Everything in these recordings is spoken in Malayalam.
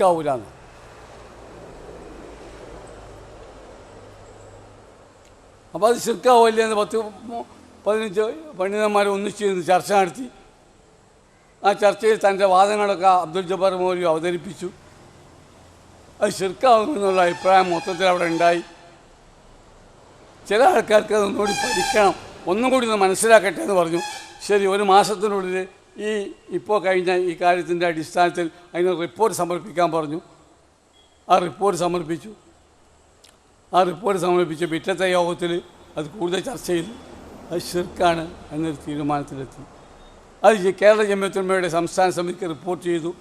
ാവൂലെന്ന് അപ്പോൾ അത് ശിർക്കാവില്ല എന്ന് പത്ത് പതിനഞ്ച് പണ്ഡിതന്മാരെ ഒന്നിച്ചിരുന്ന് ചർച്ച നടത്തി ആ ചർച്ചയിൽ തന്റെ വാദങ്ങളൊക്കെ അബ്ദുൽ ജബ്ബാർ മൗലി അവതരിപ്പിച്ചു അത് ശിർക്കാവുമെന്നുള്ള അഭിപ്രായം മൊത്തത്തിൽ അവിടെ ഉണ്ടായി ചില ആൾക്കാർക്ക് അതൊന്നുകൂടി പഠിക്കണം ഒന്നും കൂടി ഒന്ന് മനസ്സിലാക്കട്ടെ എന്ന് പറഞ്ഞു ശരി ഒരു മാസത്തിനുള്ളിൽ ഈ ഇപ്പോൾ കഴിഞ്ഞ ഈ കാര്യത്തിന്റെ അടിസ്ഥാനത്തിൽ അതിന് റിപ്പോർട്ട് സമർപ്പിക്കാൻ പറഞ്ഞു. ആ റിപ്പോർട്ട് സമർപ്പിച്ചു. ആ റിപ്പോർട്ട് സമർപ്പിച്ച് പിറ്റത്തെ യോഗത്തിൽ അത് കൂടുതൽ ചർച്ച ചെയ്തു. അത് ഷിർക്കാണ് എന്നൊരു തീരുമാനത്തിലെത്തി. അത് കേരള ജമ്യത്തുമ്മയുടെ സംസ്ഥാന സമിതിക്ക് റിപ്പോർട്ട് ചെയ്തു.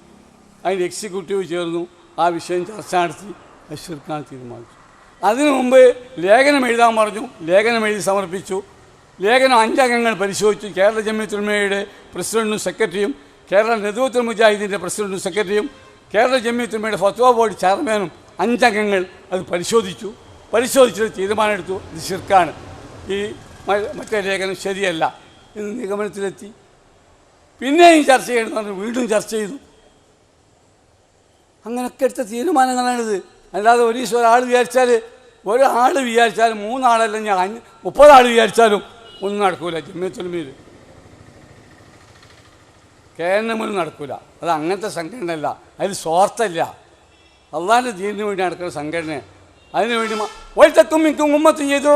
അതിന്റെ എക്സിക്യൂട്ടീവ് ചേർന്നു. ആ വിഷയം ചർച്ച നടത്തി. അത് തീരുമാനിച്ചു. അതിനു മുമ്പ് ലേഖനം എഴുതാൻ പറഞ്ഞു. ലേഖനം എഴുതി സമർപ്പിച്ചു. ലേഖനം അഞ്ചംഗങ്ങൾ പരിശോധിച്ചു. കേരള ജമ്മിത്തുൽമയുടെ പ്രസിഡന്റും സെക്രട്ടറിയും കേരള നെതുവത്തുൽ മുജാഹിദിന്റെ പ്രസിഡന്റും സെക്രട്ടറിയും കേരള ജമ്മിത്തുൽമയുടെ ഫത്വ ബോർഡ് ചെയർമാനും അഞ്ചംഗങ്ങൾ അത് പരിശോധിച്ചു. പരിശോധിച്ചിട്ട് തീരുമാനമെടുത്തു. ഇത് ശിർക്കാണ്. ഈ മറ്റേ ലേഖനം ശരിയല്ല എന്ന് നിഗമനത്തിലെത്തി. പിന്നെയും ചർച്ച ചെയ്യണമെന്ന് വീണ്ടും ചർച്ച ചെയ്തു. അങ്ങനെയൊക്കെ എടുത്ത തീരുമാനങ്ങളാണിത്. അല്ലാതെ ഒരു ഒരാൾ വിചാരിച്ചാൽ ഒരാൾ വിചാരിച്ചാലും മൂന്നാളല്ല ഞാൻ മുപ്പതാൾ വിചാരിച്ചാലും ഒന്നും നടക്കൂല ജമ്മിയത്തുലമയിൽ കെ എൻ എമ്മിലും നടക്കൂല അത് അങ്ങനത്തെ സംഘടനയല്ല അതിൽ സ്വാർത്ഥമില്ല അള്ളാഹിൻ്റെ ദീനിന് വേണ്ടി നടക്കുന്ന സംഘടന അതിനു വേണ്ടി ഒറ്റത്തും മിക്കും ഉമ്മത്തും ചെയ്തോ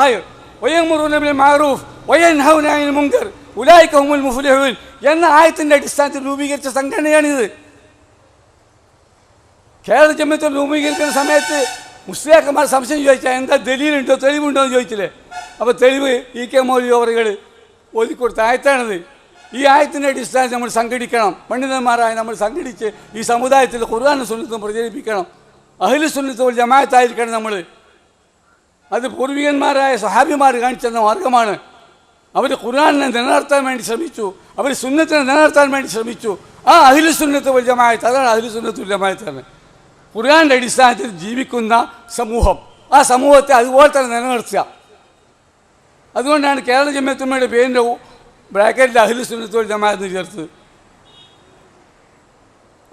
ഹയർ ويأمرون بالمعروف وينهون عن المنكر أولئك هم المفلحون എന്ന ആയത്തിൻ്റെ അടിസ്ഥാനത്തിൽ രൂപീകരിച്ച സംഘടനയാണിത് കേരള ജമ്യത്തിൽ രൂപീകരിക്കുന്ന സമയത്ത് മുസ്ലിയാക്കന്മാർ സംശയം ചോദിച്ചാൽ എന്താ ദലീലുണ്ടോ? തെളിവുണ്ടോ? എന്ന് ചോദിച്ചില്ലേ. അപ്പോൾ തെളിവ് ഇ കെ മൗലി അവറുകൾ ഒതുക്കൊടുത്ത ആയത്താണിത്. ഈ ആയത്തിന്റെ അടിസ്ഥാനത്തിൽ നമ്മൾ സംഘടിക്കണം. പണ്ഡിതന്മാരായ നമ്മൾ സംഘടിച്ച് ഈ സമുദായത്തിൽ ഖുർആാനും സുന്നത്തും പ്രചരിപ്പിക്കണം. അഹിലു സുന്നത്തും ജമായത്തായിരിക്കണം നമ്മൾ. അത് പൂർവികന്മാരായ സഹാബിമാർ കാണിച്ചെന്ന മാർഗമാണ്. അവർ ഖുർആാനിനെ നിലനിർത്താൻ വേണ്ടി ശ്രമിച്ചു. അവർ സുന്നത്തിനെ നിലനിർത്താൻ വേണ്ടി ശ്രമിച്ചു. ആ അഹിലു സുന്നത്ത് വൽ ജമാഅത്ത് അതാണ് അഹിലു സുന്നത്തുൽ ജമായത്ത് ജമാഅത്താണ് ഖുർആാന്റെ അടിസ്ഥാനത്തിൽ ജീവിക്കുന്ന സമൂഹം. ആ സമൂഹത്തെ അതുപോലെ തന്നെ നിലനിർത്തുക. അതുകൊണ്ടാണ് കേരള ജമ്യത്തുമ്മയുടെ പേരിന്റെ ബ്രാക്കറ്റിൽ അഹിലു സുന്നത്തോൽ ജമാഅത്ത് ചേർത്തത്.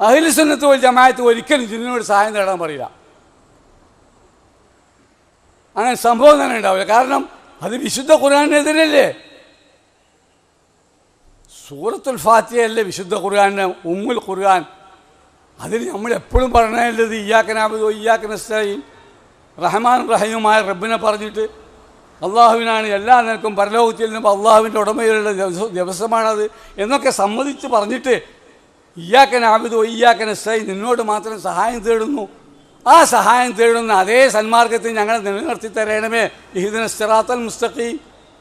അഹിലു സുന്നത്തോൽ ജമാഅത്ത് ഒരിക്കലും ജിന്നിനോട് സഹായം നേടാൻ പറയില്ല അങ്ങനെ സംഭവം തന്നെ ഉണ്ടാവില്ല. കാരണം അത് വിശുദ്ധ ഖുർആാനെതിരല്ലേ? സൂറത്തുൽ ഫാത്തിയല്ലേ വിശുദ്ധ ഖുർആാന്റെ ഉമ്മുൽ ഖുർആൻ അതിൽ നമ്മൾ എപ്പോഴും പറഞ്ഞത് ഇയാക്കനാബുദോ ഇയ്യാക്കനസ്തയും റഹ്മാൻ റഹീമുമായ റബ്ബിനെ പറഞ്ഞിട്ട് അള്ളാഹുവിനാണ് എല്ലാ നിനക്കും പരലോകത്തിൽ നിന്നും അള്ളാഹുവിന്റെ ഉടമയിലുള്ള ദിവസ- ദിവസമാണത് എന്നൊക്കെ സമ്മതിച്ച് പറഞ്ഞിട്ട് ഇയാക്കനാബുദോ ഇയാക്കനസ്തായി നിന്നോട് മാത്രം സഹായം തേടുന്നു. ആ സഹായം തേടുന്ന അതേ സന്മാർഗത്തിൽ ഞങ്ങളെ നിലനിർത്തി തരണമേ. ഇഹിദിന സിറാത്തൽ മുസ്തഖീം.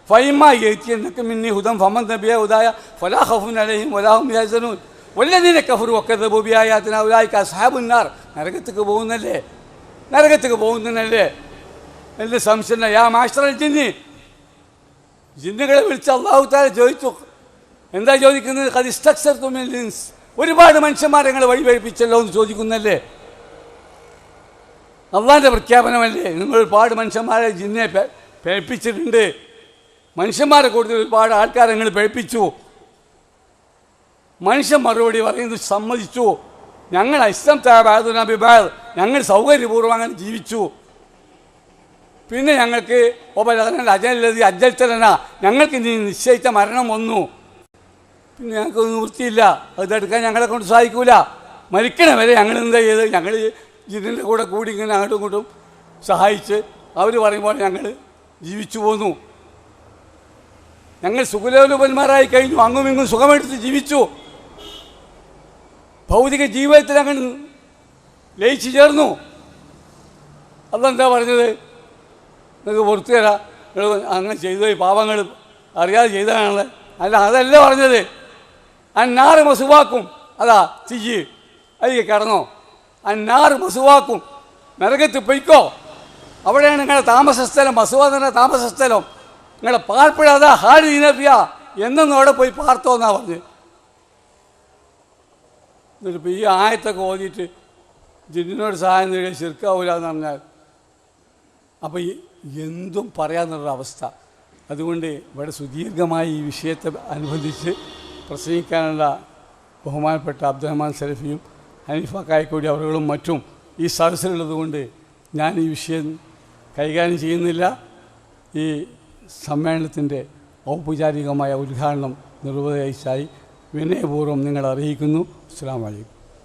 ഫൈമ യത്തിയന്നക്ക് മിന്നി ഹുദം ഫമൻ നബിയ ഉദായ. ഫലാഹഫുൻ അലഹിം വലാഹും യാസനൂൻ വല്ലതിനെ കഫറു ഒക്കെ ദബുബിയായാത്തിന ഉലായിക്ക് അസാബുന്നാർ നരകത്തേക്ക് പോകുന്നല്ലേ? നരകത്തേക്ക് പോകുന്നല്ലേ എന്റെ സംശയം യാ മാസ്റ്റർ ജിന്നി. ജിന്നുകളെ വിളിച്ച് അള്ളാഹു ചോദിച്ചു. എന്താ ചോദിക്കുന്നത്? കതിസ്റ്റക്സർ തുമിൻസ് ഒരുപാട് മനുഷ്യന്മാരെ ഞങ്ങൾ വഴിപഴിപ്പിച്ചല്ലോ എന്ന് ചോദിക്കുന്നല്ലേ അള്ളാഹിന്റെ പ്രഖ്യാപനമല്ലേ? നിങ്ങൾ ഒരുപാട് മനുഷ്യന്മാരെ ജിന്നെ പേപ്പിച്ചിട്ടുണ്ട് മനുഷ്യന്മാരെ കൂടുതൽ ഒരുപാട് ആൾക്കാരെ നിങ്ങൾ പേപ്പിച്ചു മനുഷ്യൻ മറുപടി പറയുന്നത് സമ്മതിച്ചു. ഞങ്ങൾ ഇസ്ലാം താബാദുനബിബാദ് ഞങ്ങൾ സൗകര്യപൂർവം അങ്ങനെ ജീവിച്ചു. പിന്നെ ഞങ്ങൾക്ക് ഒപ്പം അജലതി അജൽത്തലന ഞങ്ങൾക്ക് ഇനി നിശ്ചയിച്ച മരണം വന്നു. പിന്നെ ഞങ്ങൾക്ക് നിവൃത്തിയില്ല അതെടുക്കാൻ ഞങ്ങളെ കൊണ്ട് സാധിക്കൂല മരിക്കണ വരെ ഞങ്ങൾ എന്താ ചെയ്ത് ഞങ്ങൾ ഇതിന്റെ കൂടെ കൂടി ഇങ്ങനെ അങ്ങോട്ടും ഇങ്ങോട്ടും സഹായിച്ച് അവർ പറയുമ്പോൾ ഞങ്ങൾ ജീവിച്ചു പോന്നു. ഞങ്ങൾ സുഖലോലുപന്മാരായി കഴിഞ്ഞു. അങ്ങും ഇങ്ങും സുഖമെടുത്ത് ജീവിച്ചു. ഭൗതിക ജീവിതത്തിൽ അങ്ങനെ ലയിച്ചു ചേർന്നു. അതെന്താ പറഞ്ഞത്? നിങ്ങൾക്ക് പുറത്തു തരാം നിങ്ങൾ അങ്ങനെ ചെയ്തു പോയി പാവങ്ങൾ അറിയാതെ ചെയ്തതാണല്ലേ? അല്ല അതല്ല പറഞ്ഞത്. അന്നാറ് മസുവാക്കും. അതാ തിയ്യ് അതിൽ കിടന്നോ. അന്നാറ് മസുവാക്കും. നരകത്ത് പൊയ്ക്കോ. അവിടെയാണ് നിങ്ങളുടെ താമസ സ്ഥലം മസുവ തന്നെ താമസ സ്ഥലം നിങ്ങളുടെ പാർപ്പിട അതാ ഹാരി ഇനഫിയ എന്നൊന്നും അവിടെ പോയി പാർത്തോ എന്നാ പറഞ്ഞ് എന്നിട്ടിപ്പോൾ ഈ ആയത്തൊക്കെ ഓതിയിട്ട് ജിന്നിനോട് സഹായം നേടിയ ചെറുക്കാവൂല എന്ന് പറഞ്ഞാൽ അപ്പോൾ ഈ എന്തും പറയാന്നുള്ളൊരവസ്ഥ അതുകൊണ്ട് ഇവിടെ സുദീർഘമായി ഈ വിഷയത്തെ അനുബന്ധിച്ച് പ്രസംഗിക്കാനുള്ള ബഹുമാനപ്പെട്ട അബ്ദുറഹ്മാൻ സലഫിയും ഹനീഫ കായക്കൂടി അവരുകളും മറ്റും ഈ സദസ്സിലുള്ളതുകൊണ്ട് ഞാൻ ഈ വിഷയം കൈകാര്യം ചെയ്യുന്നില്ല. ഈ സമ്മേളനത്തിന്റെ ഔപചാരികമായ ഉദ്ഘാടനം നിർവഹിച്ചായി വിനയപൂർവം നിങ്ങളെ അറിയിക്കുന്നു. അസ്സാം വലൈക്കും